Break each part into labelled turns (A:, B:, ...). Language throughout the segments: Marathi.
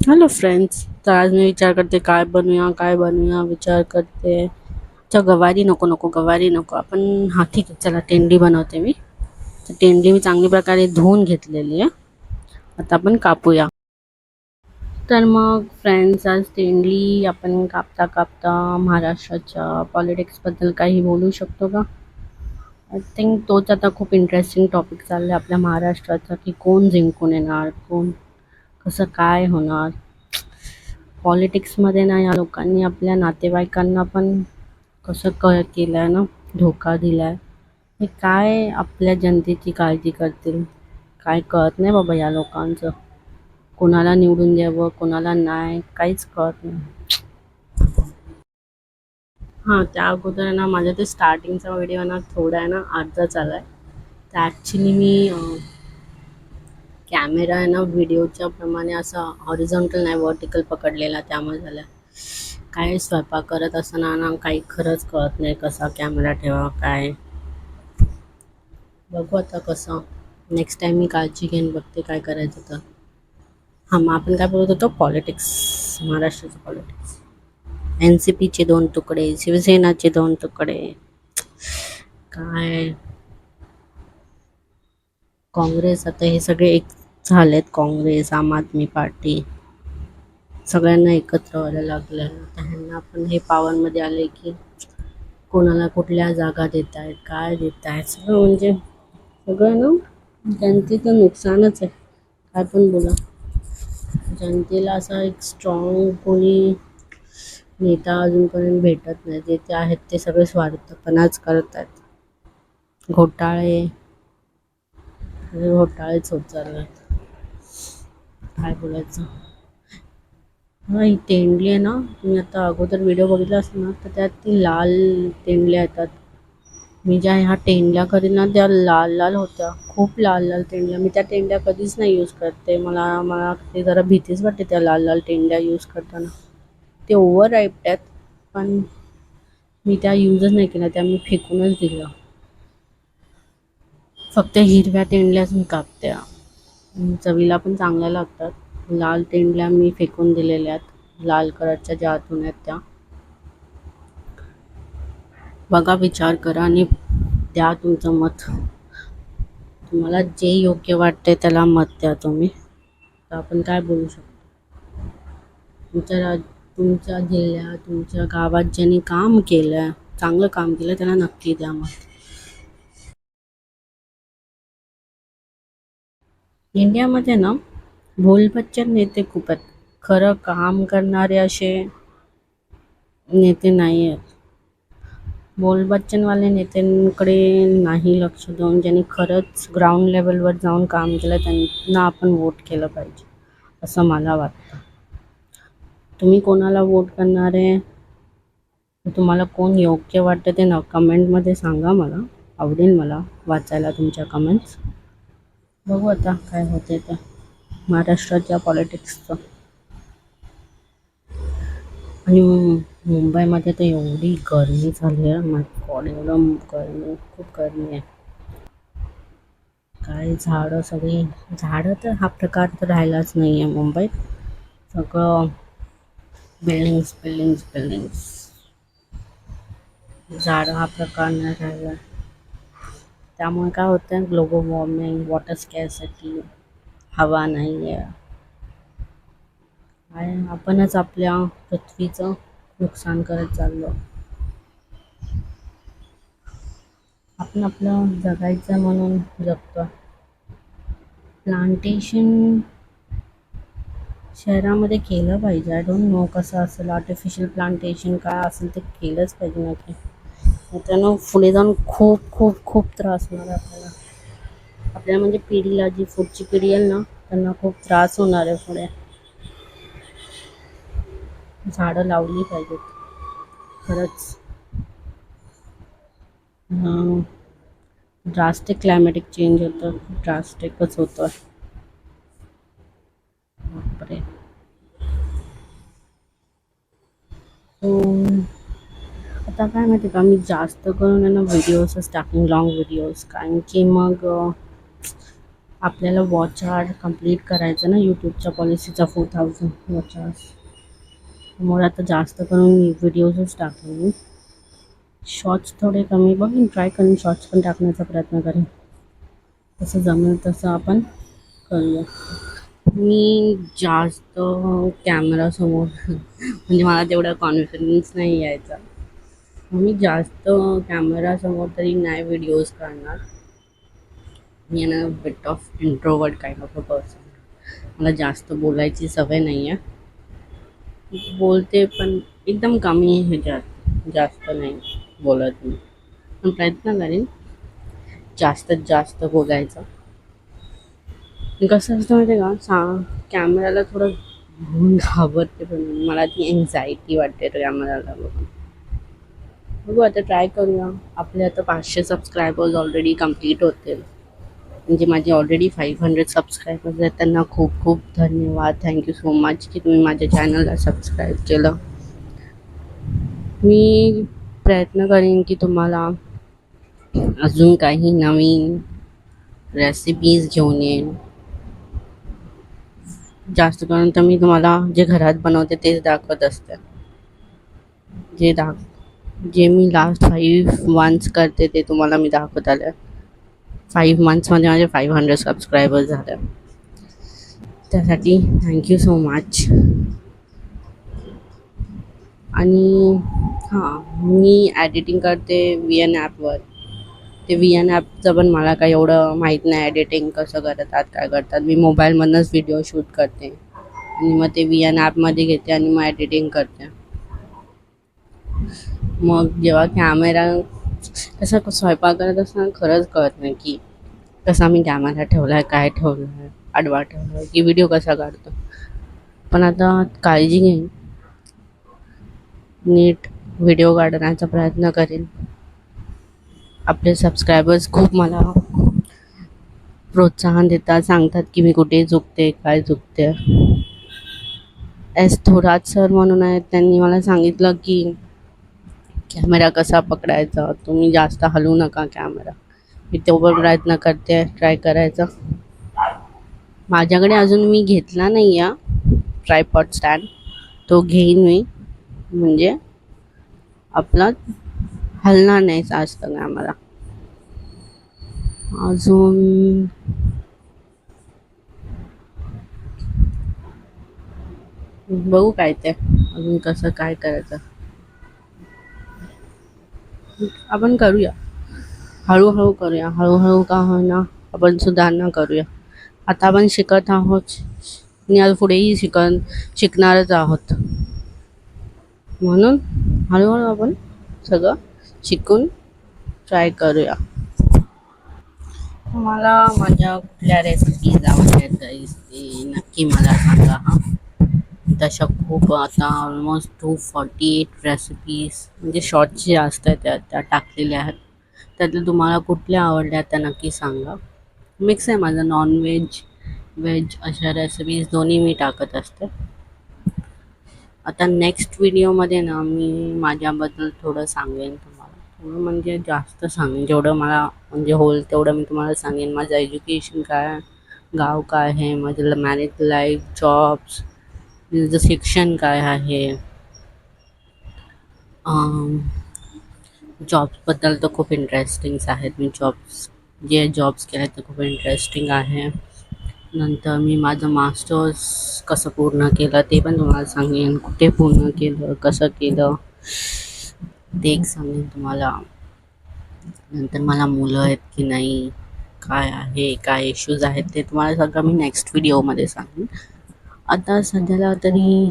A: हॅलो फ्रेंड्स तर आज मी विचार करते काय बनवूया काय बनवूया विचार करते तर गवारी नको नको गवारी नको. आपण हां ठीक आहे चला टेंडी बनवते मी. तर टेंडी मी चांगली प्रकारे धुवून घेतलेली आहे. आता आपण कापूया. तर मग फ्रेंड्स आज तेंडली आपण कापता कापता महाराष्ट्राच्या पॉलिटिक्सबद्दल काही बोलू शकतो का? आय थिंक तोच आता खूप इंटरेस्टिंग टॉपिक चालला आहे आपल्या महाराष्ट्राचा की कोण जिंकून येणार कोण कसं काय होणार? पॉलिटिक्समध्ये ना या लोकांनी आपल्या नातेवाईकांना पण कसं क केलं आहे ना? धोका दिला आहे हे काय आपल्या जनतेची काळजी करतील? काय कळत नाही बाबा या लोकांचं. कोणाला निवडून द्यावं कोणाला नाही काहीच कळत नाही. हां त्या अगोदर ना माझ्या ते स्टार्टिंगचा व्हिडिओ ना थोडा आहे ना अर्धा चालला आहे. तर ॲक्च्युली मी कॅमेरा आहे ना व्हिडिओच्या प्रमाणे असा हॉरिझॉन्टल नाही वर्टिकल पकडलेला त्यामुळे झाला. काय स्वयंपाक करत असताना ना काही खरंच कळत नाही कसा कॅमेरा ठेवा काय. बघू आता कसं. नेक्स्ट टाईम मी काळजी घेऊन बघते काय करायचं तर. हां मग आपण काय बोलत होतो? पॉलिटिक्स महाराष्ट्राचं पॉलिटिक्स एन सी पीचे दोन तुकडे शिवसेनाचे दोन तुकडे. काय. काँग्रेस आता हे सगळे एक झालेत काँग्रेस आम आदमी पार्टी. सगळ्यांना एकत्र व्हायला लागलं त्यांना पण ह्यांना हे पावनमध्ये आले की कोणाला कुठल्या जागा देत आहेत काय देत आहेत सगळं म्हणजे सगळं ना जनतेचं नुकसानच आहे. काय पण बोला. जनतेला असा एक स्ट्रॉंग कोणी नेता अजूनपर्यंत भेटत नाही. जे ते आहेत ते सगळे स्वार्थपणाच करत आहेत घोटाळे घोटाळेच होत चालले काय बोलायचं? हां ही तेंडली आहे ना. तुम्ही आता अगोदर व्हिडिओ बघितला असेल ना तर त्यात ती लाल तेंडल्या येतात. मी ज्या ह्या तेंडल्या करीन ना त्या लाल लाल होत्या. खूप लाल लाल तेंडल्या. मी त्या तेंडल्या कधीच नाही यूज करते. मला मला ते जरा भीतीच वाटते त्या लाल लाल तेंडल्या यूज करताना. ते ओव्हर राईप्ड आहेत पण मी त्या यूजच नाही केल्या. त्या मी फेकूनच दिल्या. फक्त हिरव्या तेंडल्याच मी कापत्या. चवीला पण चांगल्या लागतात. लाल तेंडल्या मी फेकून दिलेल्या आहेत. लाल कलरच्या ज्या आतून आहेत त्या. बघा विचार करा आणि द्या तुमचं मत. तुम्हाला जे योग्य वाटते त्याला मत द्या तुम्ही. तर आपण काय बोलू शकतो? तुमच्या राज तुमच्या जिल्ह्यात तुमच्या गावात ज्यांनी काम केलं चांगलं काम केलं त्याला नक्की द्या मत. इंडियामध्ये ना भोलबच्चन नेते खूप आहेत. खरं काम करणारे असे नेते नाही आहेत. बोलबच्चनवाले नेत्यांकडे नाही लक्ष देऊन ज्यांनी खरंच ग्राउंड लेवलवर जाऊन काम केलं त्यांना आपण वोट केलं पाहिजे असं मला वाटतं. तुम्ही कोणाला वोट करणार आहे? तुम्हाला कोण योग्य वाटतं ते न कमेंटमध्ये सांगा मला. आवडेल मला वाचायला तुमच्या कमेंट्स बघू आता काय होते तर महाराष्ट्राच्या पॉलिटिक्सचं आणि मुंबईमध्ये तर एवढी गरमी झाली आहे. माय गॉड एवढं गरमी खूप गरमी आहे. काय झाडं सगळी झाडं तर हा प्रकार तर राहिलाच नाही आहे मुंबईत. सगळं बिल्डिंग्स बिल्डिंग्स बिल्डिंग्स झाडं हा प्रकार नाही राहिला. त्यामुळे काय होतं ग्लोबल वॉर्मिंग वॉटर स्कॅसिटी हवा नाही आहे आणि आपणच आपल्या पृथ्वीचं नुकसान करत चाललो. आपण आपलं जगायचं म्हणून जगतो. प्लांटेशन शहरामध्ये केलं पाहिजे. आय डोंट नो कसं असेल. आर्टिफिशियल प्लांटेशन काय असेल ते केलंच पाहिजे नक्की. त्यानं पुढे जाऊन खूप खूप खूप त्रास होणार आहे आपल्याला. आपल्या म्हणजे पिढीला जी पुढची पिढी येईल ना त्यांना खूप त्रास होणार आहे पुढे. झाडं लावली पाहिजेत. खरंच. ड्रास्टिक क्लायमॅटिक चेंज होतं. ड्रास्टिकच होतं. बापरे. आता काय माहिती का? मी जास्त करून आहे ना व्हिडिओजच टाकेन लॉंग व्हिडिओज कारण की मग आपल्याला वॉच आवर कंप्लीट करायचं ना यूट्यूबच्या पॉलिसीचा फोर थाउजंड वॉच आवर्स त्यामुळे आता जास्त करून व्हिडिओजच टाकेन मी. शॉर्ट्स थोडे कमी बघेन ट्राय करेन शॉर्ट्स पण टाकण्याचा प्रयत्न करेन. तसं जमेल तसं आपण करूया. मी जास्त कॅमेरासमोर म्हणजे मला तेवढा कॉन्फिडन्स नाही यायचा. मी जास्त कॅमेरासमोर तरी नाही व्हिडिओज करणार. मी ना bit of introvert kind of a person मला जास्त बोलायची सवय नाही आहे बोलते पण एकदम कमी ह्याच्यात जास्त नाही बोलत मी. पण प्रयत्न करेन जास्तीत जास्त बोलायचं. कसं असतं माहिती का? सा कॅमेराला थोडं घाबरते पण मला ती एन्झायटी वाटते कॅमेराला बघून. बघू आता ट्राय करूया. आपले आता पाचशे सबस्क्रायबर्स ऑलरेडी कंप्लीट होतील. म्हणजे माझे ऑलरेडी फाईव्ह हंड्रेड सबस्क्रायबर्स आहेत. त्यांना खूप खूप धन्यवाद. थँक्यू सो मच की तुम्ही माझ्या चॅनलला सबस्क्राईब केलं. मी प्रयत्न करेन की तुम्हाला अजून काही नवीन रेसिपीज घेऊन येईन जास्त करून तर मी तुम्हाला जे घरात बनवते तेच दाखवत असते. जे दाख जे मी लास्ट फाईव्ह मंथ्स करते ते तुम्हाला मी दाखवत आले. फाईव्ह मंथ्समध्ये माझे फाईव्ह हंड्रेड सबस्क्रायबर्स झाले. त्यासाठी थँक्यू सो मच आणि हां मी ॲडिटिंग करते व्ही एन ॲपवर ते व्ही एन ॲपचं पण मला काही एवढं माहीत नाही एडिटिंग कसं करतात काय करतात. मी मोबाईलमधनंच व्हिडिओ शूट करते. आणि मग ते व्ही एन ॲपमध्ये घेते आणि मग एडिटिंग करते. मग जेव्हा कॅमेरा कसा स्वयंपाक करत असताना खरंच कळत नाही की कसा मी कॅमेरा ठेवला आहे काय ठेवलं आहे आडवा ठेवला आहे की व्हिडिओ कसा काढतो. पण आता काळजी घेईन नीट व्हिडिओ काढण्याचा प्रयत्न करेन. आपले सबस्क्रायबर्स खूप मला प्रोत्साहन देतात सांगतात की मी कुठे चुकते काय चुकते. एस थोरात सर म्हणून आहेत त्यांनी मला सांगितलं की कॅमेरा कसा पकडायचा? तुम्ही जास्त हलवू नका कॅमेरा. मी तेवढं प्रयत्न करते ट्राय करायचा. माझ्याकडे अजून मी घेतला नाही आहे ट्रायपॉड स्टँड तो घेईन मी. म्हणजे आपला हलणार नाही जास्त कॅमेरा. अजून बघू काय ते. अजून कसं काय करायचं. आपण करूया. हळूहळू करूया. हळूहळू का होईना आपण सुधारणा करूया. आता आपण शिकत आहोत. आणि आज पुढेही शिकन शिकणारच आहोत. म्हणून हळूहळू आपण सगळं शिकून ट्राय करूया. मला माझ्या कुठल्या रेसिपीज आवडतात गाईस ते नक्की मला सांगा हां. तशा खूप आता almost two forty eight recipes म्हणजे शॉर्ट्स जे असतात त्या त्या टाकलेल्या आहेत. त्यातल्या तुम्हाला कुठल्या आवडल्या त्या नक्की सांगा. मिक्स आहे माझं नॉनव्हेज व्हेज अशा रेसिपीज दोन्ही मी टाकत असते. आता नेक्स्ट व्हिडिओमध्ये ना मी माझ्याबद्दल थोडं सांगेन तुम्हाला. थोडं म्हणजे जास्त सांगेन. जेवढं मला म्हणजे होईल तेवढं मी तुम्हाला सांगेन. माझं एज्युकेशन काय गाव काय आहे माझं मॅरिड लाईफ जॉब्स तिचं शिक्षण काय आहे? Um, जॉब्सबद्दल तर खूप इंटरेस्टिंग्स आहेत. मी जॉब्स जे जॉब्स केले ते खूप इंटरेस्टिंग आहे. नंतर मी माझं मास्टर्स कसं पूर्ण केलं ते पण तुम्हाला सांगेन. कुठे पूर्ण केलं कसं केलं ते एक सांगेन तुम्हाला. नंतर मला मुलं आहेत की नाही काय आहे काय इश्यूज आहेत ते तुम्हाला सगळं मी नेक्स्ट व्हिडिओमध्ये सांगेन. आता सध्याला तरी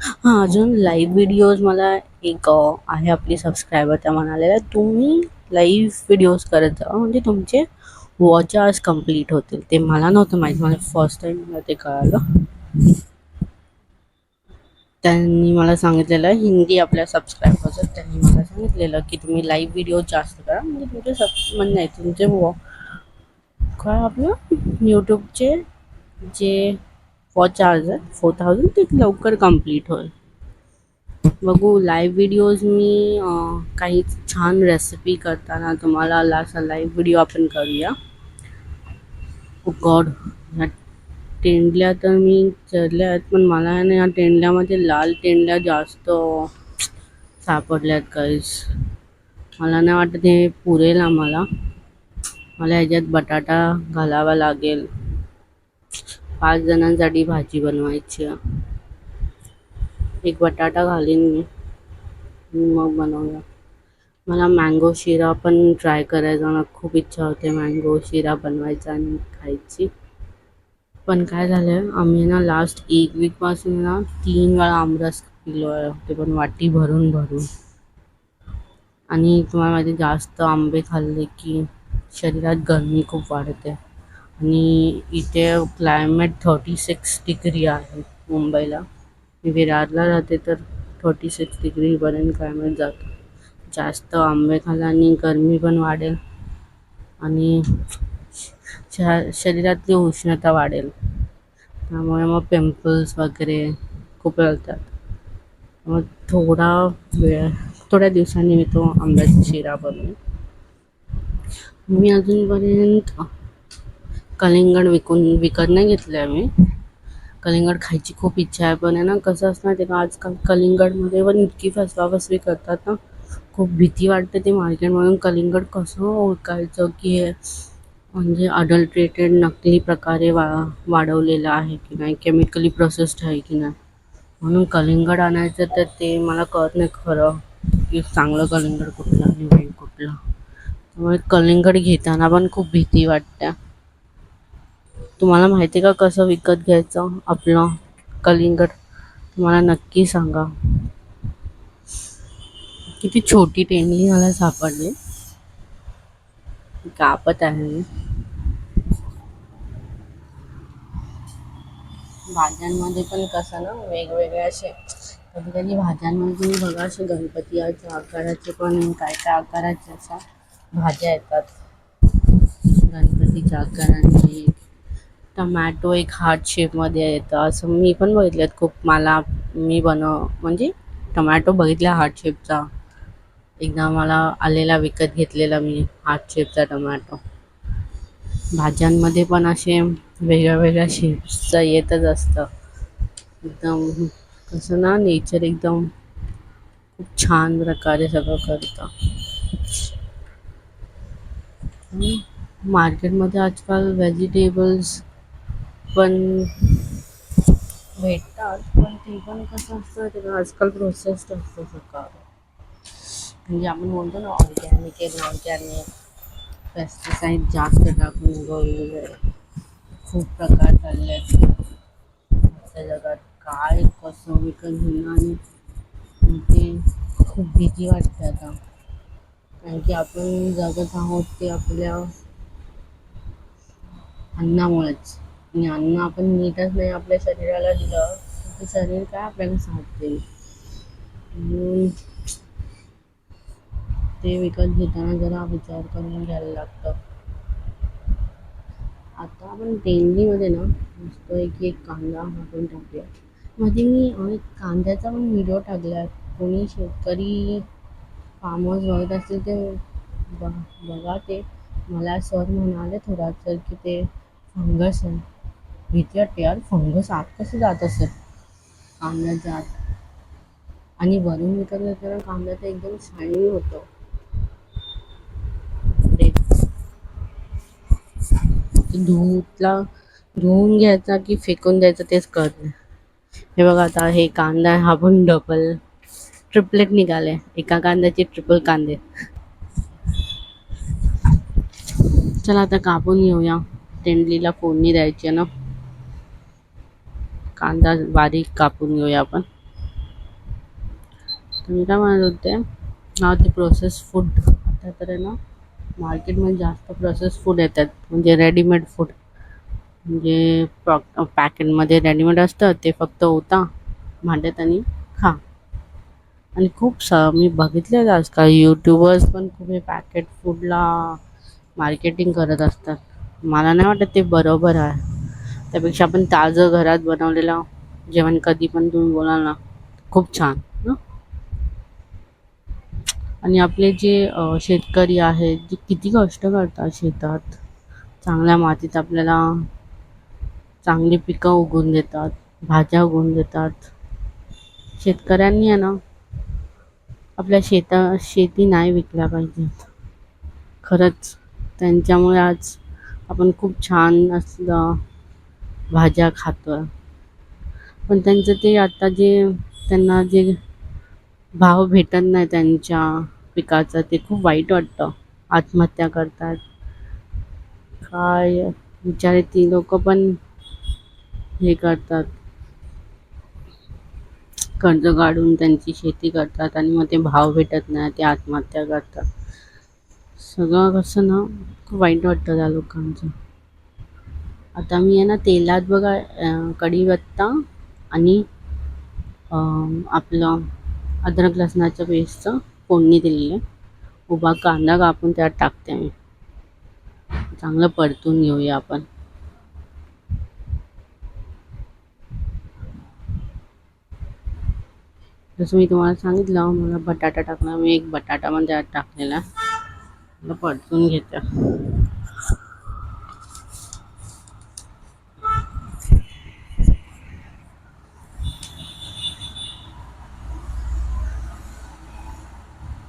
A: हां अजून लाईव्ह व्हिडिओज मला एक आहे आपली सबस्क्रायबर त्या म्हणालेल्या तुम्ही लाईव्ह व्हिडिओज करत जा म्हणजे तुमचे वॉच आवर्स कंप्लीट होतील. ते मला नव्हतं माहीत मला फर्स्ट टाईम मला ते कळालं. त्यांनी मला सांगितलेलं हिंदी आपल्या सबस्क्रायबर्स त्यांनी मला सांगितलेलं की तुम्ही लाईव्ह व्हिडिओ जास्त करा म्हणजे तुमचे सब म्हणजे नाही तुमचे वॉ काय आपलं यूट्यूबचे J for charger four thousand ते लवकर कंप्लीट होईल. बघू लाईव्ह व्हिडिओज मी काही छान रेसिपी करताना तुम्हाला असा लाईव्ह व्हिडिओ आपण करूया. Oh गॉड ह्या टेंडल्या तर मी चढल्या आहेत पण मला आहे ना या टेंडल्यामध्ये लाल टेंडल्या जास्त सापडल्या आहेत काहीच मला नाही वाटत हे पुरेल आम्हाला. मला ह्याच्यात बटाटा घालावा लागेल. पाच जणांसाठी भाजी बनवायची. एक बटाटा घालीन मी. मग बनवलं मला मँगो शिरा पण ट्राय करायचा. मला खूप इच्छा होते मँगो शिरा बनवायचा आणि खायची. पण काय झालं आम्ही ना लास्ट एक वीकपासून ना तीन वेळा आमरस पिलो होते. ते पण वाटी भरून भरून. आणि तुम्हाला माहिती जास्त आंबे खाल्ले की शरीरात गरमी खूप वाढते. आणि इथे क्लायमेट थर्टी सिक्स डिग्री आहे मुंबईला. मी विरारला राहते तर थर्टी सिक्स डिग्रीपर्यंत क्लायमेट जातो. जास्त आंबे खाल्ल्याने गरमी पण वाढेल. आणि शरीरातली उष्णता वाढेल. त्यामुळे मग पिंपल्स वगैरे खूप येतात मग थोडा वेळ थोड्या दिवसांनी मी तो आंब्याचा शिरा बनवेन. मी अजूनपर्यंत कलिंगड विकून विकत नाही घेतलं आहे मी कलिंगड खायची खूप इच्छा आहे पण आहे ना कसं असणार ते आजकाल कलिंगडमध्ये पण इतकी फसवाफसवी करतात ना. खूप भीती वाटते ते मार्केटमधून कलिंगड कसं ओळखायचं की हे म्हणजे अडल्ट्रेटेड नकली प्रकारे वा वाढवलेलं आहे की नाही केमिकली प्रोसेस्ड आहे की नाही. म्हणून कलिंगड आणायचं तर ते मला कळत नाही खरं की चांगलं कलिंगड कुठलं आणि वाईट कुठलं. त्यामुळे कलिंगड घेताना पण खूप भीती वाटते. तुम्हाला माहिती आहे का कसं विकत घ्यायचं आपलं कलिंगड? तुम्हाला नक्की सांगा. किती छोटी टेंडली मला सापडली. कापत आहे. मी भाज्यांमध्ये पण कसं ना वेगवेगळे असे कधी कधी भाज्यांमध्ये बघा असे गणपतीच्या आकाराचे पण काय काय आकाराचे अशा भाज्या येतात. गणपतीच्या आकारांची टमॅटो एक हार्ट शेपमध्ये येतं. असं मी पण बघितलं खूप. मला मी बनव म्हणजे टमॅटो बघितला हार्ट शेपचा एकदा मला आलेला विकत घेतलेला मी हार्ट शेपचा टमॅटो भाज्यांमध्ये पण असे वेगळ्या वेगळ्या शेप्सचं येतच असतं. एकदम कसं ना नेचर एकदम खूप छान प्रकारे सगळं करतं. मार्केटमध्ये आजकाल व्हेजिटेबल्स पण भेटतात. पण ते पण कसं असतं ते आजकाल प्रोसेस्ड असतं सगळं. म्हणजे आपण बोलतो ना ऑर्गॅनिक आहे ऑर्गॅनिक पेस्टिसाईड जास्त टाकून उगवलेलं खूप प्रकार चालले आहेत. आजच्या जगात काय कसं विकत घेणं आणि ते खूप भीती वाटते आता. कारण की आपण जगत आहोत ते आपल्या अन्नामुळेच. अन्न आपण नीटच नाही आपल्या शरीराला दिलं तर शरीर काय आपल्याला साथ देईल? म्हणून ते विकत घेताना जरा विचार करून घ्यायला लागतं. आता आपण तेंडलीमध्ये ना मस्तपैकी एक कांदा आपण टाकूया. मध्ये मी एक कांद्याचा पण व्हिडिओ टाकला कोणी शेतकरी फार्म हाऊस बघत असतील ते बघा ते. मला सर म्हणाले थोडा तर की ते फंगस आहे. भीती यार फंगस आत कसं जात असेल? कांद्याच्या जात. आणि वरून विकत तर कांदा तर एकदम शायनी होतं. धुतला धुवून घ्यायचा की फेकून द्यायचा तेच कळत नाही. हे बघा आता हे कांदा हा पण डबल ट्रिपलेट निघाले एका कांद्याचे ट्रिपल कांदे. चला आता कापून घेऊया टेंडलीला फोडणी द्यायची ना. कांदा बारीक कापून घेऊया आपण. मी काय म्हणत होते हा ते प्रोसेस फूड आता तर आहे ना मार्केटमध्ये जास्त प्रोसेस फूड येतात. म्हणजे रेडीमेड फूड म्हणजे प्रॉ पॅकेटमध्ये रेडीमेड असतं ते फक्त ओता भांड्यात आणि खा. आणि खूप स मी बघितले आजकाल. यूट्यूबर्स पण खूप हे पॅकेट फूडला मार्केटिंग करत असतात. मला नाही वाटत ते बरोबर आहे. त्यापेक्षा आपण ताजं घरात बनवलेलं जेवण कधी पण तुम्ही बोलाल ना खूप छान आणि आपले जे शेतकरी आहेत जे किती कष्ट करतात शेतात चांगल्या मातीत आपल्याला चांगली पिकं उगवून देतात भाज्या उगवून देतात. शेतकऱ्यांनी आहे ना आपल्या शेता शेती नाही विकल्या पाहिजेत. खरंच त्यांच्यामुळे आज आपण खूप छान असलं भाज्या खातो पण त्यांचं ते आता जे त्यांना जे भाव भेटत नाही त्यांच्या पिकाचा ते खूप वाईट वाटतं. आत्महत्या करतात. काय बिचारे ती लोक पण हे करतात. कर्ज काढून त्यांची शेती करतात आणि मग ते भाव भेटत नाही ते आत्महत्या करतात. सगळं कसं ना खूप वाईट वाटतं त्या लोकांचं. आता मी आहे ना तेलात बघा कढीपत्ता आणि आपलं अद्रक लसणाच्या पेस्टचं फोडणी दिलेली आहे. उभा कांदा कापून त्यात टाकते मी. चांगलं परतून घेऊया आपण. जसं मी तुम्हाला सांगितलं मला बटाटा टाकला मी एक बटाटा पण त्यात टाकलेला परतून घेते.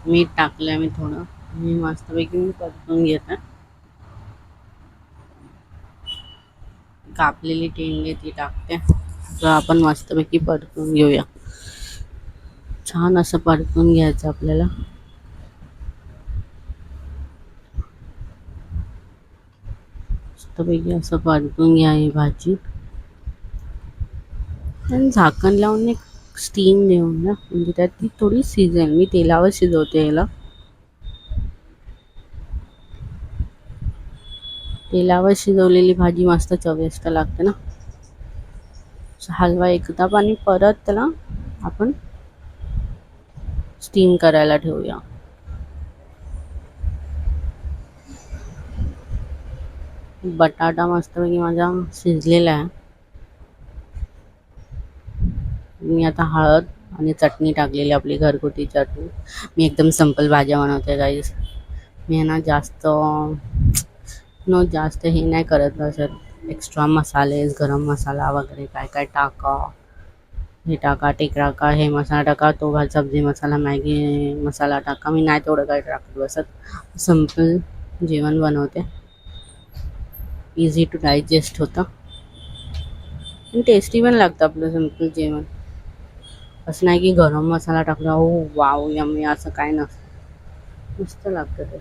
A: मीठ टाकलं मी थोडं. मी मस्तपैकी मी परतून घेते. कापलेली टेंडे ती टाकते. तर आपण मस्तपैकी परतून घेऊया. छान असं परतून घ्यायचं आपल्याला. मस्तपैकी असं परतून घ्या ही भाजी. आणि झाकण लावून एक स्टीम देऊन ना म्हणजे त्यात ती थोडी शिजेल. मी तेलावर शिजवते याला. तेलावर शिजवलेली भाजी मस्त चविष्ट लागते ना. हलवा एकदा आणि परत त्याला आपण स्टीम करायला ठेवूया. बटाटा मस्तपैकी माझा शिजलेला आहे. मी आता हळद आणि चटणी टाकलेली आपली घरगुती चटणी. मी एकदम संपल भाज्या बनवते गाईस मी ना जास्त नो जास्त हे नाही करत असत एक्स्ट्रा मसाले गरम मसाला वगैरे काय काय टाका. हे टाका ते टाका हे मसाला टाका तो भात सब्जी मसाला मॅगी मसाला टाका. मी नाही तेवढं काय टाकत बसत. सिंपल जेवण बनवते. इझी टू डायजेस्ट होतं. आणि टेस्टी पण लागतं आपलं सिंपल जेवण. असं नाही की गरम मसाला टाकला हो वाव यम्मी असं काय नसतं मस्त लागतं ते.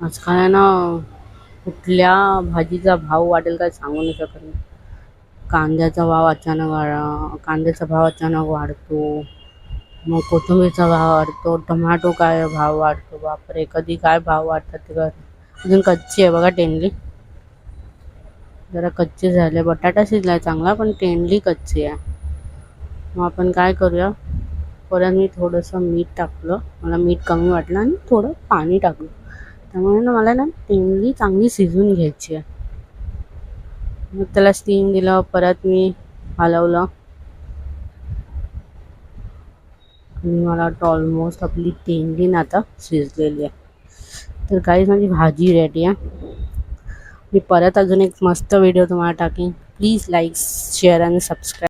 A: आजकाल ना कुठल्या भाजीचा भाव वाढेल काय सांगू नाही शकत नाही कांद्याचा भाव अचानक वाढ कांद्याचा भाव अचानक वाढतो. मग कोथिंबीरचा भाव वाढतो. टोमॅटो काय भाव वाढतो? बापरे कधी काय भाव वाढतात ते अजून कच्ची आहे बघा टेंडली. जरा कच्चे झाले. बटाटा शिजलाय चांगला पण टेंडली कच्ची आहे. मग आपण काय करूया? परत मी थोडंसं मीठ टाकलं. मला मीठ कमी वाटलं आणि थोडं पाणी टाकलं. त्यामुळे ना मला ना टेंडली चांगली शिजून घ्यायची आहे. मग त्याला स्टीम दिलं परत मी हलवलं. आणि मला वाटतं ऑलमोस्ट आपली टेंडली ना आता शिजलेली आहे. तर काही माझी भाजी रेडी आहे. मी परत अजून एक मस्त व्हिडिओ तुम्हाला टाकेन. प्लीज लाईक शेअर आणि सबस्क्राईब